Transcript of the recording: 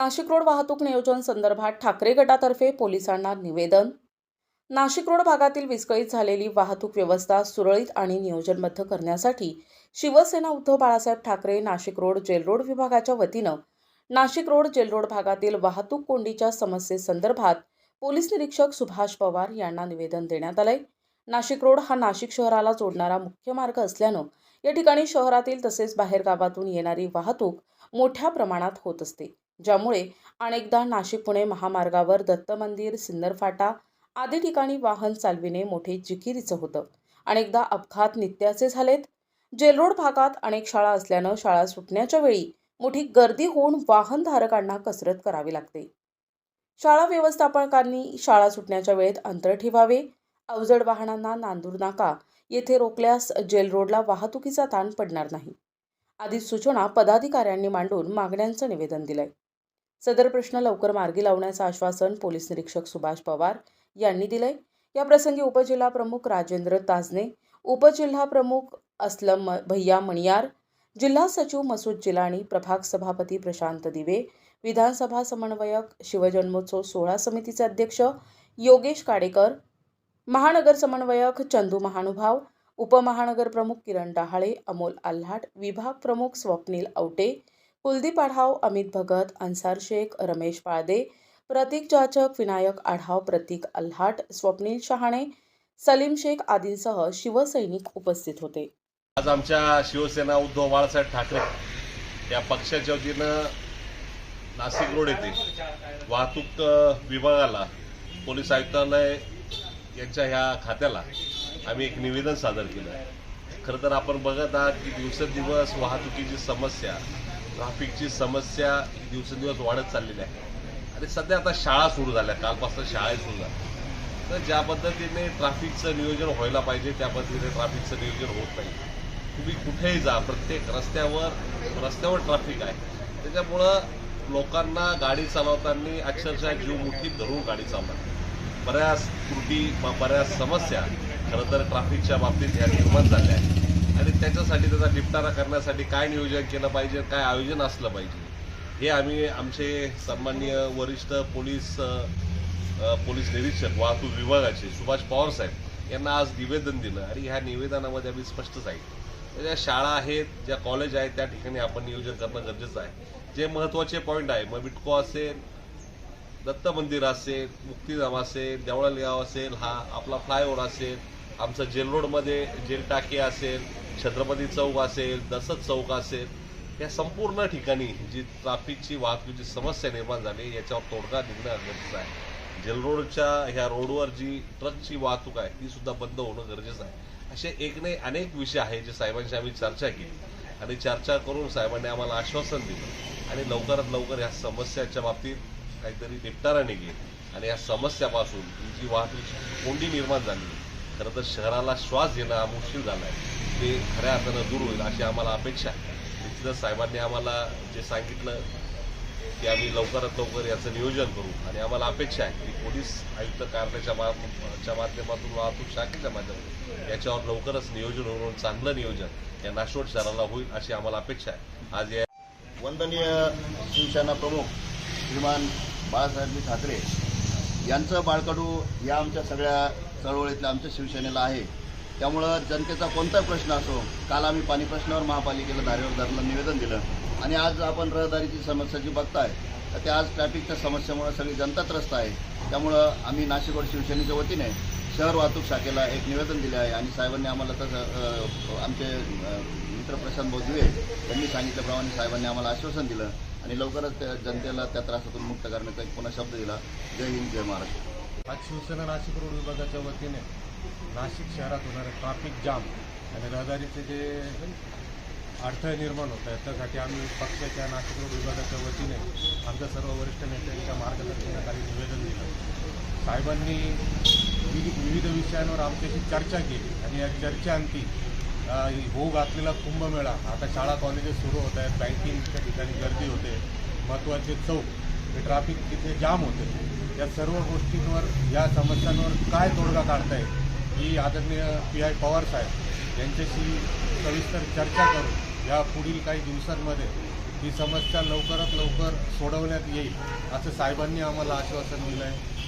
Nashik road वाहतूक नियोजन संदर्भात ठाकरे गटातर्फे पोलिसांना निवेदन. नाशिक रोड भागातील विस्कळीत झालेली वाहतूक व्यवस्था सुरळीत आणि नियोजनबद्ध करण्यासाठी Shivsena Uddhav Balasaheb Thackeray Nashik Road Jail Road विभागाच्या वतीनं नाशिक रोड जेल रोड भागातील वाहतूक कोंडीच्या समस्येसंदर्भात पोलीस निरीक्षक सुभाष पवार यांना निवेदन देण्यात आलंय. नाशिक रोड हा नाशिक शहराला जोडणारा मुख्य मार्ग असल्यानं या ठिकाणी शहरातील तसेच बाहेरगावातून येणारी वाहतूक मोठ्या प्रमाणात होत असते. ज्यामुळे अनेकदा नाशिक पुणे महामार्गावर दत्त मंदिर सिन्नरफाटा आदी ठिकाणी वाहन चालविणे मोठे जिकिरीचं होतं. अनेकदा अपघात नित्याचे झालेत. जेलरोड भागात अनेक शाळा असल्यानं शाळा सुटण्याच्या वेळी मोठी गर्दी होऊन वाहनधारकांना कसरत करावी लागते. शाळा व्यवस्थापकांनी शाळा सुटण्याच्या वेळेत अंतर ठेवावे. अवजड वाहनांना नांदूर नाका. येथे रोखल्यास जेल रोडला वाहतुकीचा ताण पडणार नाही. आदी सूचना पदाधिकाऱ्यांनी मांडून मागण्यांचं निवेदन दिलंय. सदर प्रश्न लवकर मार्गी लावण्याचं आश्वासन पोलीस निरीक्षक सुभाष पवार यांनी दिलंय. या प्रसंगी उपजिल्हा प्रमुख राजेंद्र ताजने उपजिल्हा प्रमुख असलम म- भैया मणियार जिल्हा सचिव मसूद जिलाणी प्रभाग सभापती प्रशांत दिवे विधानसभा समन्वयक शिवजन्मोत्सव सोहळा समितीचे अध्यक्ष योगेश काडेकर महानगर समन्वयक चंदू महानुभाव उपमहानगर प्रमुख किरण डहाळे अमोल आल्हाट विभाग प्रमुख स्वप्नील आवटे कुलदीप आढाव अमित भगत अन्सार शेख रमेश पाळदे प्रतीक जाचक विनायक आढाव प्रतीक अल्हाट स्वप्नील शहाणे सलीम शेख आदींसह शिवसैनिक उपस्थित होते. आज आमच्या शिवसेना उद्धव बाळासाहेब ठाकरे या पक्षाच्या वतीनं नाशिक रोड येथे वाहतूक विभागाला पोलीस आयुक्तालय यांच्या ह्या खात्याला आम्ही एक निवेदन सादर केलं. आहे खरं तर आपण बघत आहात की दिवसेंदिवस वाहतुकीची समस्या ट्राफिकची समस्या दिवसेंदिवस वाढत चाललेली आहे. आणि सध्या आता शाळा सुरू झाल्या कालपासून शाळा सुरू झाल्या. तर ज्या पद्धतीने ट्राफिकचं नियोजन व्हायला पाहिजे त्या पद्धतीने ट्राफिकचं नियोजन होत नाही. तुम्ही कुठेही जा प्रत्येक रस्त्यावर रस्त्यावर ट्राफिक आहे. त्याच्यामुळं लोकांना गाडी चालवताना अक्षरशः जीव मुठीत धरून गाडी चालवतात. बऱ्याच त्रुटी बऱ्याच समस्या खरं तर ट्राफिकच्या बाबतीत ह्या निर्माण झाल्या आहेत. आणि त्याच्यासाठी त्याचा निपटारा करण्यासाठी काय नियोजन केलं पाहिजे काय आयोजन असलं पाहिजे हे आम्ही आमचे सन्माननीय वरिष्ठ पोलीस पोलीस निरीक्षक वाहतूक विभागाचे सुभाष पवार साहेब यांना आज निवेदन दिलं. आणि ह्या निवेदनामध्ये आम्ही स्पष्ट सांगितलं. ज्या शाळा आहेत ज्या कॉलेज आहेत त्या ठिकाणी आपण नियोजन करणं गरजेचं आहे. जे महत्त्वाचे पॉईंट आहे मग बिटको असेल दत्त मंदिर असेल मुक्तीधाम असेल देवळालेगाव असेल हा आपला फ्लायओव्हर असेल आमचं जेल रोडमध्ये जेल टाके असेल छत्रपती चौक असेल दसत चौक असेल या संपूर्ण ठिकाणी जी ट्राफिकची वाहतुकीची समस्या निर्माण झाली याच्यावर तोडगा निघणं गरजेचं आहे. जलरोडच्या ह्या रोडवर जी ट्रकची वाहतूक आहे ती सुद्धा बंद होणं गरजेचं आहे. असे एक नाही अनेक विषय आहे जे साहेबांशी आम्ही चर्चा केली. आणि चर्चा करून साहेबांनी आम्हाला आश्वासन दिलं. आणि लवकरात लवकर या समस्याच्या बाबतीत काहीतरी निपटारा निघेल. आणि या समस्यापासून ही जी वाहतूक कोंडी निर्माण झाली खरं तर शहराला श्वास घेणं हा मुश्किल झाला आहे. ते खऱ्या अर्थानं दूर होईल अशी आम्हाला अपेक्षा आहे. निश्चितच साहेबांनी आम्हाला जे सांगितलं की आम्ही लवकरात लवकर याचं नियोजन करू. आणि आम्हाला अपेक्षा आहे की पोलीस आयुक्त कार्यालयाच्या मा- माध्यमातून वाहतूक शाखेच्या माध्यमातून याच्यावर लवकरच नियोजन होऊन चांगलं नियोजन या नाशवट शहराला होईल अशी आम्हाला अपेक्षा आहे. आज या वंदनीय शिवसेना प्रमुख श्रीमान बाळासाहेब ठाकरे यांचं बाळकडू या आमच्या सगळ्या चळवळीतल्या आमच्या शिवसेनेला आहे. त्यामुळं जनतेचा कोणताही प्रश्न असो काल आम्ही पाणी प्रश्नावर महापालिकेला धारेवर धरलं निवेदन दिलं. आणि आज आपण रहदारीची समस्या जी बघताय तर ते आज ट्रॅफिकच्या समस्येमुळे सगळी जनता त्रस्त आहे. त्यामुळं आम्ही नाशिक रोड शिवसेनेच्या वतीने शहर वाहतूक शाखेला एक निवेदन दिले आहे. आणि साहेबांनी आम्हाला तसं आमचे मित्र प्रशांत बोधवे यांनी सांगितल्याप्रमाणे साहेबांनी आम्हाला आश्वासन दिलं. आणि लवकरच त्या जनतेला त्या त्रासातून मुक्त करण्याचा एक पुन्हा शब्द दिला. जय हिंद जय महाराष्ट्र. आज शिवसेना नाशिक रोड विभागाच्या वतीने नाशिक शहरात होणारे ट्रॅफिक जाम आणि रहदारीचे जे अडथळे निर्माण होत आहेत त्यासाठी आम्ही पक्षाच्या नाशिक रोड विभागाच्या वतीने आमच्या सर्व वरिष्ठ नेत्यांच्या मार्गदर्शनाखाली निवेदन दिलं. साहेबांनी विविध विषयांवर आमच्याशी चर्चा केली आणि या चर्चेअंती अ, होऊ घातलेला कुंभमेळा आता शाळा कॉलेजेस सुरू होत आहेत बँकिंगच्या ठिकाणी गर्दी होते महत्त्वाचे चौक हे ट्रॅफिक तिथे जाम होते. या सर्व गोष्टींवर या समस्यांवर काय तोडगा काढता येईल? ही आदरणीय पी आय पवार साहेब यांच्याशी सविस्तर चर्चा करून या पुढील काही दिवसांमध्ये ही समस्या लवकरात लवकर सोडवण्यात येईल असं साहेबांनी आम्हाला आश्वासन दिलं आहे